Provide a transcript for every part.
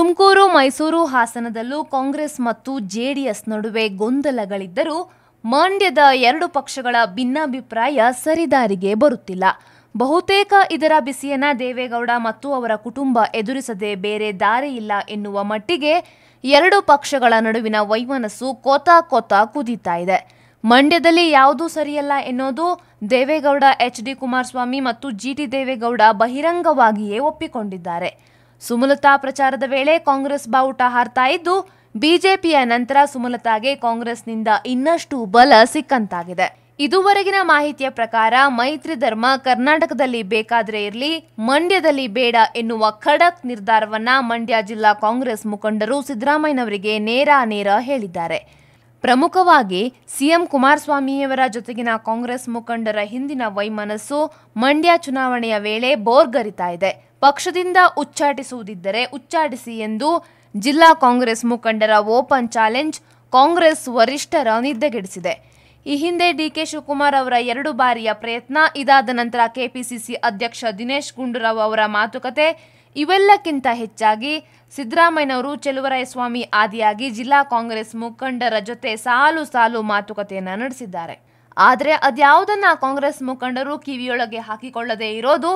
ತುಮಕೂರು, ಮೈಸೂರು ಹಾಸನದಲ್ಲೂ ಕಾಂಗ್ರೆಸ್ ಮತ್ತು ಜೆಡಿಎಸ್ ನಡುವೆ ಗೊಂದಲಗಳಿದ್ದರೂ ಮಂಡ್ಯದ ಎರಡು ಪಕ್ಷಗಳ ಭಿನ್ನಾಭಿಪ್ರಾಯ ಸರಿದಾರಿಗೆ ಬರುತ್ತಿಲ್ಲ. ಬಹುತೇಕ ಇದರ ಬಿಸಿಯನ್ನ ದೇವೇಗೌಡ ಮತ್ತು ಅವರ ಕುಟುಂಬ ಎದುರಿಸದೆ ಬೇರೆ ದಾರಿ ಇಲ್ಲ ಎನ್ನುವ ಮಟ್ಟಿಗೆ ಎರಡು ಪಕ್ಷಗಳ ನಡುವಿನ ವೈಮನಸ್ಸು ಕೋತ ಕೋತ ಕುದೀತಾ ಇದೆ. ಮಂಡ್ಯದಲ್ಲಿ ಯಾವುದೂ ಸರಿಯಲ್ಲ ಎನ್ನೋದು ದೇವೇಗೌಡ, ಎಚ್ ಡಿ ಕುಮಾರಸ್ವಾಮಿ ಮತ್ತು ಜಿ ಟಿ ದೇವೇಗೌಡ ಬಹಿರಂಗವಾಗಿಯೇ ಒಪ್ಪಿಕೊಂಡಿದ್ದಾರೆ. ಸುಮಲತಾ ಪ್ರಚಾರದ ವೇಳೆ ಕಾಂಗ್ರೆಸ್ ಬಾವುಟ ಹಾರ್ತಾ ಇದ್ದು, ಬಿಜೆಪಿಯ ನಂತರ ಸುಮಲತಾಗೆ ಕಾಂಗ್ರೆಸ್ನಿಂದ ಇನ್ನಷ್ಟು ಬಲ ಸಿಕ್ಕಂತಾಗಿದೆ. ಇದುವರೆಗಿನ ಮಾಹಿತಿಯ ಪ್ರಕಾರ ಮೈತ್ರಿ ಧರ್ಮ ಕರ್ನಾಟಕದಲ್ಲಿ ಬೇಕಾದ್ರೆ ಇರಲಿ, ಮಂಡ್ಯದಲ್ಲಿ ಬೇಡ ಎನ್ನುವ ಖಡಕ್ ನಿರ್ಧಾರವನ್ನ ಮಂಡ್ಯ ಜಿಲ್ಲಾ ಕಾಂಗ್ರೆಸ್ ಮುಖಂಡರು ಸಿದ್ದರಾಮಯ್ಯನವರಿಗೆ ನೇರ ನೇರ ಹೇಳಿದ್ದಾರೆ. ಪ್ರಮುಖವಾಗಿ ಸಿಎಂ ಕುಮಾರಸ್ವಾಮಿಯವರ ಜೊತೆಗಿನ ಕಾಂಗ್ರೆಸ್ ಮುಖಂಡರ ಹಿಂದಿನ ವೈಮನಸ್ಸು ಮಂಡ್ಯ ಚುನಾವಣೆಯ ವೇಳೆ ಬೋರ್ಗರಿತಾ ಇದೆ. ಪಕ್ಷದಿಂದ ಉಚ್ಚಾಟಿಸುವುದಿದ್ದರೆ ಉಚ್ಚಾಟಿಸಿ ಎಂದು ಜಿಲ್ಲಾ ಕಾಂಗ್ರೆಸ್ ಮುಖಂಡರ ಓಪನ್ ಚಾಲೆಂಜ್ ಕಾಂಗ್ರೆಸ್ ವರಿಷ್ಠರ ನಿದ್ದೆಗೆಡಿಸಿದೆ. ಈ ಹಿಂದೆ ಡಿಕೆ ಶಿವಕುಮಾರ್ ಅವರ ಎರಡು ಬಾರಿಯ ಪ್ರಯತ್ನ, ಇದಾದ ನಂತರ ಕೆಪಿಸಿಸಿ ಅಧ್ಯಕ್ಷ ದಿನೇಶ್ ಗುಂಡೂರಾವ್ ಅವರ ಮಾತುಕತೆ ಇವೆಲ್ಲಕ್ಕಿಂತ ಹೆಚ್ಚಾಗಿ ಸಿದ್ದರಾಮಯ್ಯನವರು ಚೆಲುವರಾಯಸ್ವಾಮಿ ಆದಿಯಾಗಿ ಜಿಲ್ಲಾ ಕಾಂಗ್ರೆಸ್ ಮುಖಂಡರ ಜೊತೆ ಸಾಲು ಸಾಲು ಮಾತುಕತೆಯನ್ನು ನಡೆಸಿದ್ದಾರೆ. ಆದರೆ ಅದ್ಯಾವುದನ್ನ ಕಾಂಗ್ರೆಸ್ ಮುಖಂಡರು ಕಿವಿಯೊಳಗೆ ಹಾಕಿಕೊಳ್ಳದೇ ಇರೋದು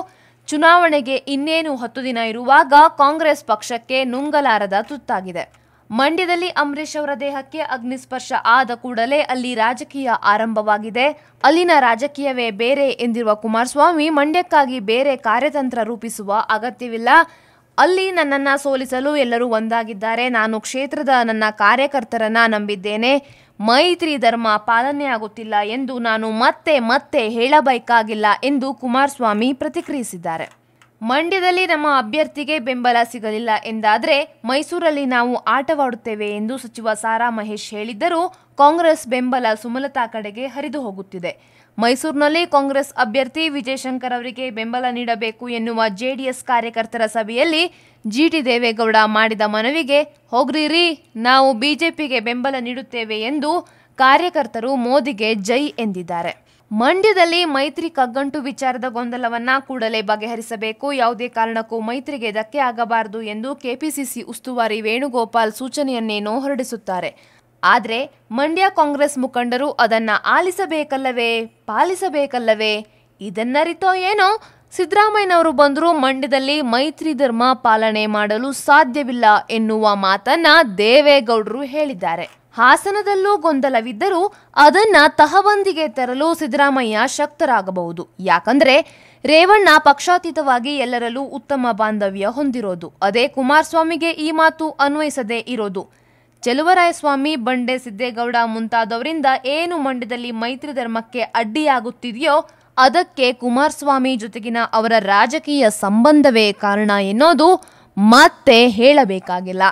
ಚುನಾವಣೆಗೆ ಇನ್ನೇನು ಹತ್ತು ದಿನ ಇರುವಾಗ ಕಾಂಗ್ರೆಸ್ ಪಕ್ಷಕ್ಕೆ ನುಂಗಲಾರದ ತುತ್ತಾಗಿದೆ. ಮಂಡ್ಯದಲ್ಲಿ ಅಂಬರೀಷ್ ಅವರ ದೇಹಕ್ಕೆ ಅಗ್ನಿಸ್ಪರ್ಶ ಆದ ಕೂಡಲೇ ಅಲ್ಲಿ ರಾಜಕೀಯ ಆರಂಭವಾಗಿದೆ. ಅಲ್ಲಿನ ರಾಜಕೀಯವೇ ಬೇರೆ ಎಂದಿರುವ ಕುಮಾರಸ್ವಾಮಿ ಮಂಡ್ಯಕ್ಕಾಗಿ ಬೇರೆ ಕಾರ್ಯತಂತ್ರ ರೂಪಿಸುವ ಅಗತ್ಯವಿಲ್ಲ. ಅಲ್ಲಿ ನನ್ನನ್ನು ಸೋಲಿಸಲು ಎಲ್ಲರೂ ಒಂದಾಗಿದ್ದಾರೆ. ನಾನು ಕ್ಷೇತ್ರದ ನನ್ನ ಕಾರ್ಯಕರ್ತರನ್ನ ನಂಬಿದ್ದೇನೆ. ಮೈತ್ರಿ ಧರ್ಮ ಪಾಲನೆಯಾಗುತ್ತಿಲ್ಲ ಎಂದು ನಾನು ಮತ್ತೆ ಮತ್ತೆ ಹೇಳಬೇಕಾಗಿಲ್ಲ ಎಂದು ಕುಮಾರಸ್ವಾಮಿ ಪ್ರತಿಕ್ರಿಯಿಸಿದ್ದಾರೆ. ಮಂಡ್ಯದಲ್ಲಿ ನಮ್ಮ ಅಭ್ಯರ್ಥಿಗೆ ಬೆಂಬಲ ಸಿಗಲಿಲ್ಲ ಎಂದಾದರೆ ಮೈಸೂರಲ್ಲಿ ನಾವು ಆಟವಾಡುತ್ತೇವೆ ಎಂದು ಸಚಿವ ಸಾರಾ ಮಹೇಶ್ ಹೇಳಿದ್ದರೂ ಕಾಂಗ್ರೆಸ್ ಬೆಂಬಲ ಸುಮಲತಾ ಕಡೆಗೆ ಹರಿದು ಹೋಗುತ್ತಿದೆ. ಮೈಸೂರಿನಲ್ಲಿ ಕಾಂಗ್ರೆಸ್ ಅಭ್ಯರ್ಥಿ ವಿಜಯಶಂಕರ್ ಅವರಿಗೆ ಬೆಂಬಲ ನೀಡಬೇಕು ಎನ್ನುವ ಜೆಡಿಎಸ್ ಕಾರ್ಯಕರ್ತರ ಸಭೆಯಲ್ಲಿ ಜಿಟಿ ದೇವೇಗೌಡ ಮಾಡಿದ ಮನವಿಗೆ ಹೋಗ್ರಿರಿ, ನಾವು ಬಿಜೆಪಿಗೆ ಬೆಂಬಲ ನೀಡುತ್ತೇವೆ ಎಂದು ಕಾರ್ಯಕರ್ತರು ಮೋದಿಗೆ ಜೈ ಎಂದಿದ್ದಾರೆ. ಮಂಡ್ಯದಲ್ಲಿ ಮೈತ್ರಿ ಕಗ್ಗಂಟು ವಿಚಾರದ ಗೊಂದಲವನ್ನ ಕೂಡಲೇ ಬಗೆಹರಿಸಬೇಕು. ಯಾವುದೇ ಕಾರಣಕ್ಕೂ ಮೈತ್ರಿಗೆ ಧಕ್ಕೆ ಆಗಬಾರದು ಎಂದು ಕೆಪಿಸಿಸಿ ಉಸ್ತುವಾರಿ ವೇಣುಗೋಪಾಲ್ ಸೂಚನೆಯನ್ನೇನು ಹೊರಡಿಸುತ್ತಾರೆ ಆದರೆ ಮಂಡ್ಯ ಕಾಂಗ್ರೆಸ್ ಮುಖಂಡರು ಅದನ್ನ ಆಲಿಸಬೇಕಲ್ಲವೇ, ಪಾಲಿಸಬೇಕಲ್ಲವೇ ಇದನ್ನರಿತೋ ಏನೋ ಸಿದ್ದರಾಮಯ್ಯನವರು ಬಂದರೂ ಮಂಡ್ಯದಲ್ಲಿ ಮೈತ್ರಿ ಧರ್ಮ ಪಾಲನೆ ಮಾಡಲು ಸಾಧ್ಯವಿಲ್ಲ ಎನ್ನುವ ಮಾತನ್ನ ದೇವೇಗೌಡರು ಹೇಳಿದ್ದಾರೆ. ಹಾಸನದಲ್ಲೂ ಗೊಂದಲವಿದ್ದರೂ ಅದನ್ನ ತಹಬಂದಿಗೆ ತರಲು ಸಿದ್ದರಾಮಯ್ಯ ಶಕ್ತರಾಗಬಹುದು. ಯಾಕಂದ್ರೆ ರೇವಣ್ಣ ಪಕ್ಷಾತೀತವಾಗಿ ಎಲ್ಲರಲ್ಲೂ ಉತ್ತಮ ಬಾಂಧವ್ಯ ಹೊಂದಿರೋದು. ಅದೇ ಕುಮಾರಸ್ವಾಮಿಗೆ ಈ ಮಾತು ಅನ್ವಯಿಸದೇ ಇರೋದು. ಚೆಲುವರಾಯಸ್ವಾಮಿ, ಬಂಡೆ ಸಿದ್ದೇಗೌಡ ಮುಂತಾದವರಿಂದ ಏನು ಮಂಡ್ಯದಲ್ಲಿ ಮೈತ್ರಿ ಧರ್ಮಕ್ಕೆ ಅಡ್ಡಿಯಾಗುತ್ತಿದೆಯೋ ಅದಕ್ಕೆ ಕುಮಾರಸ್ವಾಮಿ ಜೊತೆಗಿನ ಅವರ ರಾಜಕೀಯ ಸಂಬಂಧವೇ ಕಾರಣ ಎನ್ನೋದು ಮತ್ತೆ ಹೇಳಬೇಕಾಗಿಲ್ಲ.